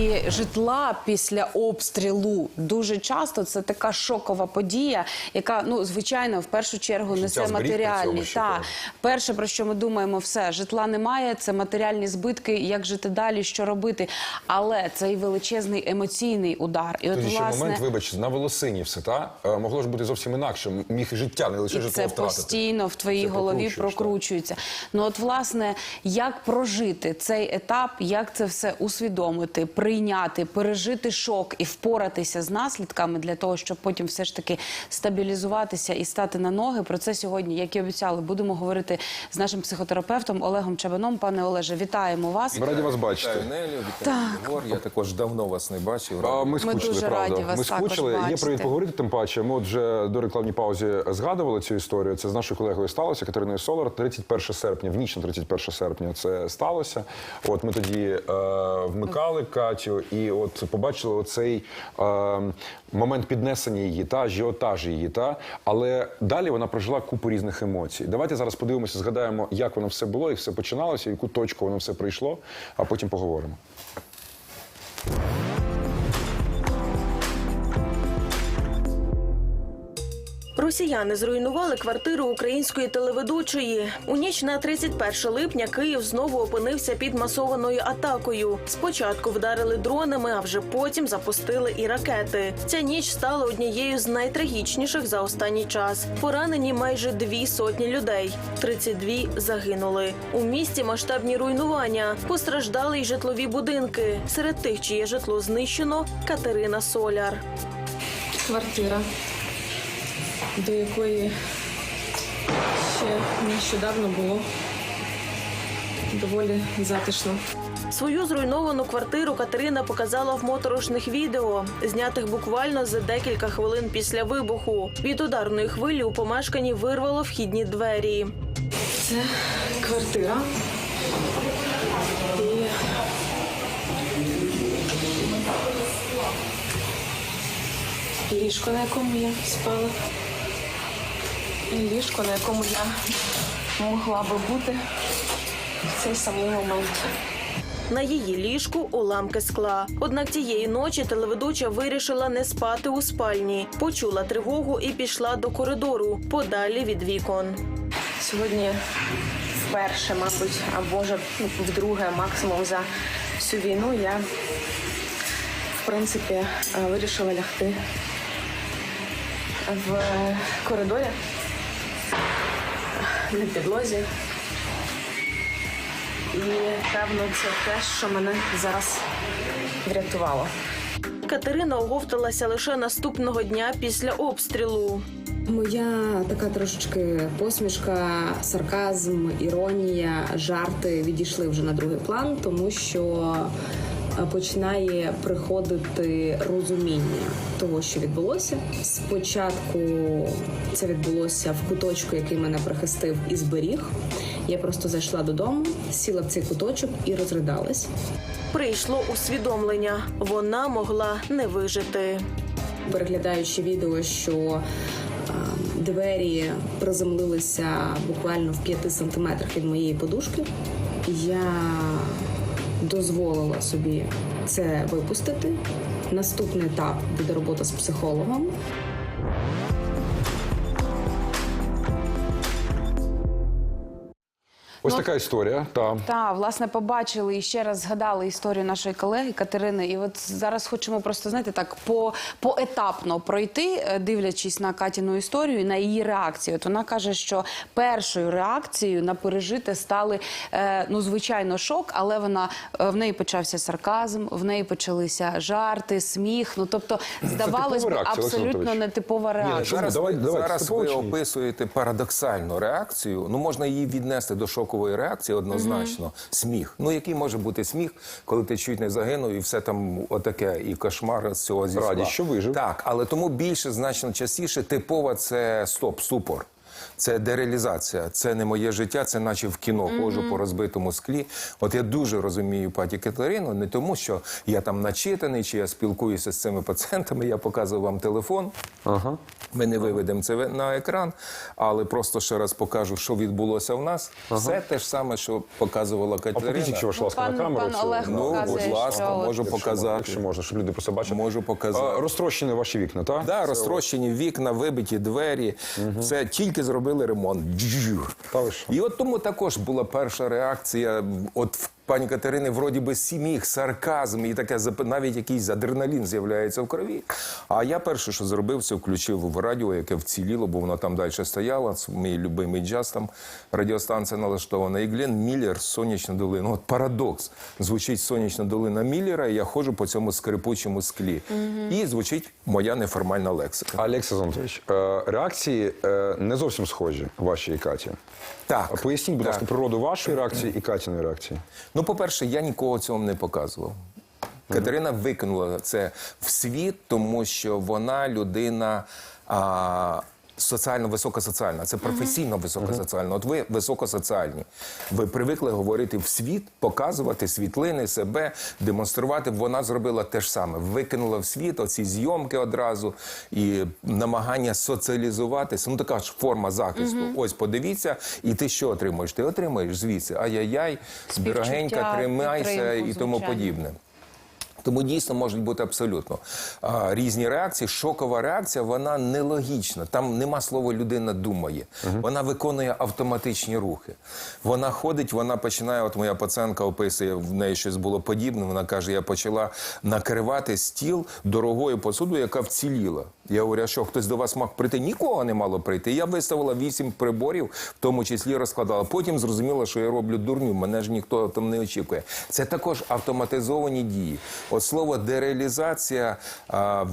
І житла після обстрілу дуже часто це така шокова подія, яка ну звичайно в першу чергу несе матеріальні. Та перше про що ми думаємо, все житла немає, це матеріальні збитки. Як жити далі, що робити? Але це і величезний емоційний удар. І от Тоді ще власне момент, вибач, на волосині все, та? Е, Могло ж бути зовсім інакше. Міг життя, не лише і житло це втратити. постійно в твоїй Це голові прокручується. Ну от власне, як прожити цей етап, як це все усвідомити, прийняти, пережити шок і впоратися з наслідками для того, щоб потім все ж таки стабілізуватися і стати на ноги. Про це сьогодні, як і обіцяли, будемо говорити з нашим психотерапевтом Олегом Чабаном. Пане Олеже, вітаємо вас. Ми раді вас бачити. Вітаю Нелю, вітаю Єгор. Я також давно вас не бачив. А, Ми Ми дуже правда. раді вас ми скучили. Є привід поговорити тим паче. Ми от вже до рекламній паузі згадували цю історію. Це з нашою колегою сталося Катериною Солар. 31 серпня, в ніч на 31 серпня це сталося. От ми тоді е, вмикали Катю, і от побачили оцей е, момент піднесення її, та ажіотаж її, та але далі вона прожила купу різних емоцій. Давайте зараз подивимося, згадаємо, як воно все було, як все починалося, яку точку воно все прийшло, а потім поговоримо. Росіяни зруйнували квартиру української телеведучої. У ніч на 31 липня Київ знову опинився під масованою атакою. Спочатку вдарили дронами, а вже потім запустили і ракети. Ця ніч стала однією з найтрагічніших за останній час. Поранені майже дві сотні людей. 32 загинули. У місті масштабні руйнування. Постраждали й житлові будинки. Серед тих, чиє житло знищено, Катерина Соляр. квартира, до якої ще нещодавно було доволі затишно. Свою зруйновану квартиру Катерина показала в моторошних відео, знятих буквально за декілька хвилин після вибуху. Від ударної хвилі у помешканні вирвало вхідні двері. Це квартира. І ліжко, на якому я спала. І ліжко, на якому я могла би бути в цей самий момент. На її ліжку уламки скла. Однак тієї ночі телеведуча вирішила не спати у спальні, почула тривогу і пішла до коридору подалі від вікон. Сьогодні вперше, мабуть, або вже ну, вдруге, максимум за всю війну, я в принципі е, вирішила лягти в коридорі на підлозі. І певно, це те, що мене зараз врятувало. Катерина оговталася лише наступного дня після обстрілу. Моя така трошечки посмішка, сарказм, іронія, жарти відійшли вже на другий план, тому що починає приходити розуміння того, що відбулося. Спочатку це відбулося в куточку, який мене прихистив і зберіг. Я просто зайшла додому, сіла в цей куточок і розридалась. Прийшло усвідомлення. Вона могла не вижити. переглядаючи відео, що е, двері приземлилися буквально в 5 сантиметрах від моєї подушки, я дозволила собі це випустити. Наступний етап буде робота з психологом. Ось Ну, така історія. Та Та власне побачили і ще раз згадали історію нашої колеги Катерини. І от зараз хочемо просто знаєте так по поетапно пройти, е, дивлячись на Катіну історію і на її реакцію. От вона каже, що першою реакцією на пережите стали е, ну звичайно шок, але вона е, в неї почався сарказм, в неї почалися жарти, сміх. Ну тобто, здавалось би, реакція, абсолютно нетипова реакція. Зараз- давай- давай, зараз ви описуєте парадоксальну реакцію. Ну можна її віднести до шокової реакції однозначно. Сміх. Ну який може бути сміх, коли ти чуть не загинув і все там отаке, і кошмар з цього зійшла. Раді, що вижив. Так, але тому більше значно частіше типова це стоп, ступор. Це дереалізація, це не моє життя, це наче в кіно ходжу по розбитому склі. От я дуже розумію пані Катерину, не тому, що я там начитаний, чи я спілкуюся з цими пацієнтами, я показую вам телефон. Ага. Ми не виведемо це на екран, але просто ще раз покажу, що відбулося в нас. Все те ж саме, що показувала А покажіть, Катерина. якщо ваш ласка, Пан- на камеру. пан Олег Ну, показує, будь ласка, що можу Якщо показати. Якщо можна, щоб люди просто бачили. Можу показати. А, розтрощені ваші вікна, так? Да, розтрощені вікна, вибиті двері. Це тільки зробили ремонт. І от тому також була перша реакція. От в пані Катерини вроді би сміх, сарказм і таке навіть якийсь адреналін з'являється в крові. А я перше, що зробив, це включив в радіо, яке вціліло, бо воно там далі стояло. Це мій любимий джаз, там радіостанція налаштована. І Глен Міллер Сонячна долина. От парадокс. Звучить сонячна долина Міллера, і я ходжу по цьому скрипучому склі. І звучить моя неформальна лексика. Олексій Анатолійович, е, реакції е, не зовсім схожі ваші і Каті. Так. Поясніть, будь ласка, природу вашої реакції і Катіної реакції. Ну, по-перше, я нікого цього не показував. Катерина викинула це в світ, тому що вона людина. А, Соціально високосоціальна, це професійно високосоціальна. От ви високосоціальні. Ви привикли говорити в світ, показувати світлини, себе, демонструвати. Вона зробила те ж саме. Викинула в світ оці зйомки одразу і намагання соціалізуватися. Ну така ж форма захисту. Ось подивіться, і ти що отримуєш? Ти отримуєш звідси. Ай-яй-яй, дорогенька, тримайся і тому подібне. Тому дійсно можуть бути абсолютно а, різні реакції. Шокова реакція вона нелогічна. Там нема слова людина думає. Вона виконує автоматичні рухи. Вона ходить, вона починає. От моя пацанка описує в неї щось було подібне. Вона каже: я почала накривати стіл дорогою посудою, яка вціліла. Я говорю, а що хтось до вас мав прийти? Нікого не мало прийти. Я виставила вісім приборів, в тому числі розкладала. Потім зрозуміла, що я роблю дурню. Мене ж ніхто там не очікує. Це також автоматизовані дії. От слово дереалізація,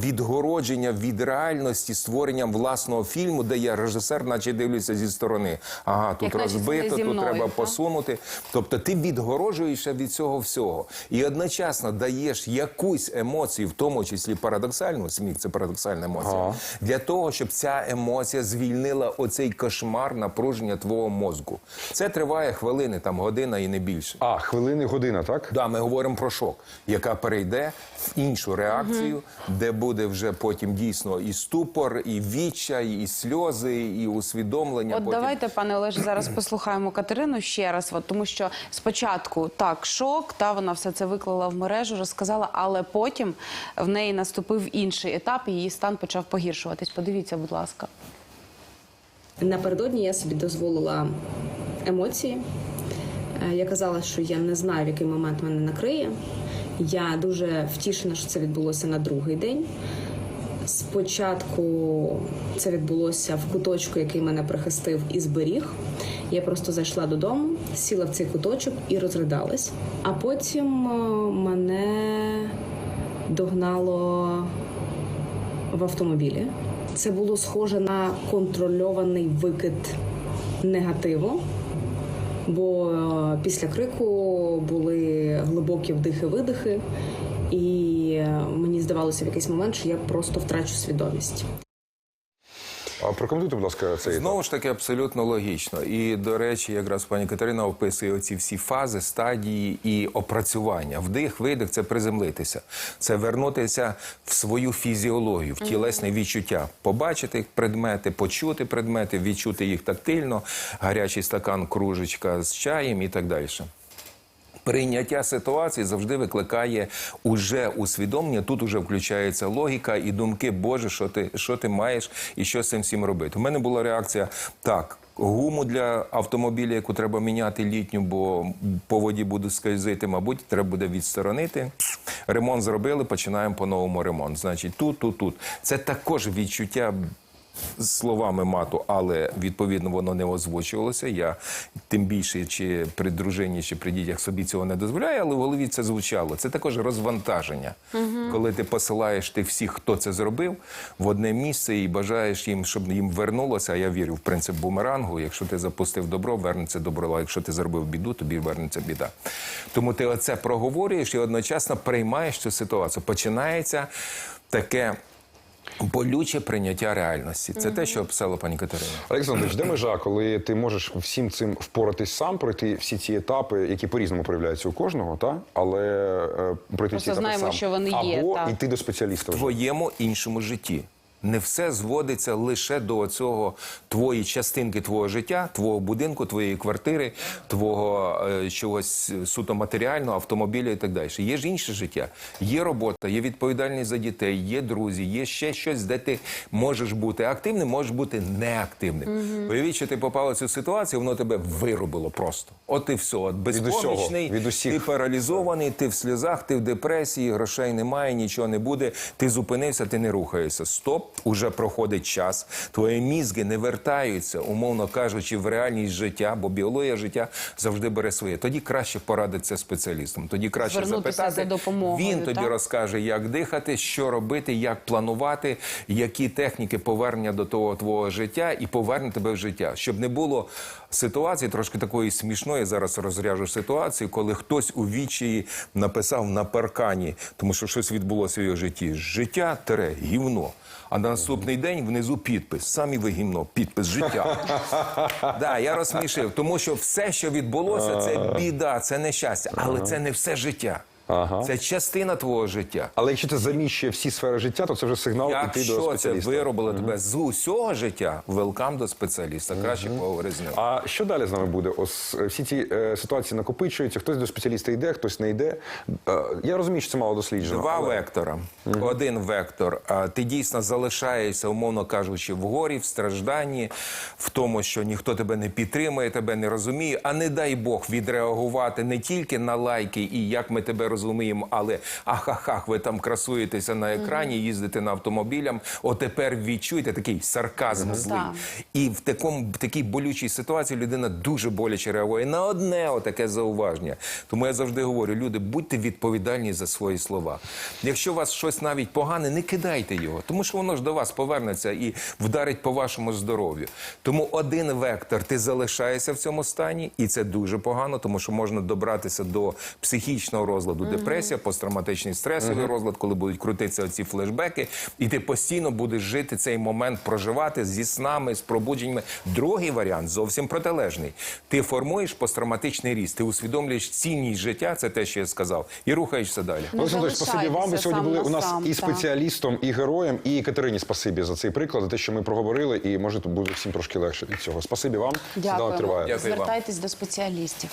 відгородження від реальності, створенням власного фільму, де я режисер, наче дивлюся зі сторони. Ага, тут Як розбито, тут мною, треба так? посунути. Тобто ти відгороджуєшся від цього всього. І одночасно даєш якусь емоцію, в тому числі парадоксальну, сміх це парадоксальна емоція, для того, щоб ця емоція звільнила оцей кошмар напруження твого мозку. Це триває хвилини, там година і не більше. А, хвилини, година, так? Да, ми говоримо про шок, яка перейде в іншу реакцію, де буде вже потім дійсно і ступор, і відчай, і сльози, і усвідомлення. От потім... давайте, пане Олеже, зараз послухаємо Катерину ще раз. От, тому що спочатку так, шок, та вона все це виклала в мережу, розказала, але потім в неї наступив інший етап, і її стан почав погіршуватись. Подивіться, будь ласка. Напередодні я собі дозволила емоції. Е, Я казала, що я не знаю, в який момент мене накриє. Я дуже втішена, що це відбулося на другий день. Спочатку це відбулося в куточку, який мене прихистив і зберіг. Я просто зайшла додому, сіла в цей куточок і розридалась. А потім е, мене догнало в автомобілі. Це було схоже на контрольований викид негативу, бо е, після крику були глибокі вдихи-видихи, і е, мені здавалося в якийсь момент, що я просто втрачу свідомість. А прокоментуйте, будь ласка, цей. Знову ж таки, абсолютно логічно. І до речі, якраз пані Катерина описує оці всі фази, стадії і опрацювання. Вдих, видих це приземлитися, це вернутися в свою фізіологію, в тілесне відчуття, побачити предмети, почути предмети, відчути їх тактильно, гарячий стакан, кружечка з чаєм і так далі. Прийняття ситуації завжди викликає уже усвідомлення. Тут уже включається логіка і думки, Боже, що ти, що ти маєш і що з цим всім робити. У мене була реакція так. Гуму для автомобіля, яку треба міняти літню, бо по воді буду скользити, мабуть, треба буде відсторонити. Ремонт зробили, починаємо по-новому ремонт. Значить, тут, тут, тут. Це також відчуття з словами мату, але відповідно воно не озвучувалося. Я тим більше чи при дружині, чи при дітях собі цього не дозволяю, але в голові це звучало. Це також розвантаження. Коли ти посилаєш ти всіх, хто це зробив, в одне місце і бажаєш їм, щоб їм вернулося. А я вірю в принцип бумерангу. Якщо ти запустив добро, вернеться добро. А якщо ти зробив біду, тобі вернеться біда. Тому ти оце проговорюєш і одночасно приймаєш цю ситуацію. Починається таке болюче прийняття реальності. Це те, що описала пані Катерина. Олександр, де межа, коли ти можеш всім цим впоратись сам, пройти всі ці етапи, які по-різному проявляються у кожного, та? але е, пройти ці Просто етапи знаємо, сам. що вони є, Або та. йти до спеціаліста в вже. твоєму іншому житті. Не все зводиться лише до цього твої частинки твого життя, твого будинку, твоєї квартири, твого е, чогось суто матеріального, автомобіля і так далі. Є ж інше життя. Є робота, є відповідальність за дітей, є друзі, є ще щось, де ти можеш бути активним, можеш бути неактивним. Уявіть, що ти попав у цю ситуацію, воно тебе вирубило просто. От і все. От безпомічний, від усіх. ти паралізований, ти в сльозах, ти в депресії, грошей немає, нічого не буде. Ти зупинився, ти не рухаєшся. Стоп, уже проходить час. Твої мізки не вертаються, умовно кажучи, в реальність життя, бо біологія життя завжди бере своє. Тоді краще порадитися спеціалістом. Тоді краще Звернутися запитати. за допомогою, Він тобі так? розкаже, як дихати, що робити, як планувати, які техніки повернення до того твого життя і поверне тебе в життя, щоб не було ситуації трошки такої смішної. Зараз розряжу ситуацію, коли хтось у відчаї написав на паркані, тому що щось відбулося в його житті. Життя тере гівно. А на наступний день внизу підпис. Самі ви гімно, підпис життя. да, я розсмішив, тому що все, що відбулося, це біда, це нещастя, але це не все життя. Ага. Це частина твого життя. Але якщо це заміщує всі сфери життя, то це вже сигнал іти до Якщо це спеціаліста. виробило тебе з усього життя, велкам до спеціаліста. Краще поговори з ним. А що далі з нами буде? Ось е, всі ці е, ситуації накопичуються, хтось до спеціаліста йде, хтось не йде. Е, я розумію, що це мало досліджено. Два але- вектора. Один вектор. а, Ти дійсно залишаєшся, умовно кажучи, в горі, в стражданні, в тому, що ніхто тебе не підтримує, тебе не розуміє. А не дай Бог відреагувати не тільки на лайки і як ми тебе розуміємо, але ахахах, ви там красуєтеся на екрані, їздите на автомобілям. Отепер відчуйте такий сарказм злий. І в такому в такій болючій ситуації людина дуже боляче реагує на одне отаке зауваження. Тому я завжди говорю: люди, будьте відповідальні за свої слова. Якщо у вас щось навіть погане, не кидайте його, тому що воно ж до вас повернеться і вдарить по вашому здоров'ю. Тому один вектор ти залишаєшся в цьому стані, і це дуже погано, тому що можна добратися до психічного розладу, депресія, посттравматичний стресовий розлад, коли будуть крутитися оці флешбеки, і ти постійно будеш жити цей момент, проживати зі снами, з пробудженнями. Другий варіант зовсім протилежний. Ти формуєш посттравматичний ріст, ти усвідомлюєш цінність життя, це те, що я сказав, і рухаєшся далі. Не Олександр, спасибі вам. Ви сьогодні були у нас сам, і спеціалістом, і героєм, і Катерині спасибі за цей приклад, за те, що ми проговорили, і може буде всім трошки легше від цього. Спасибі вам. Дякую. триває. Дякую вам. Звертайтесь до спеціалістів.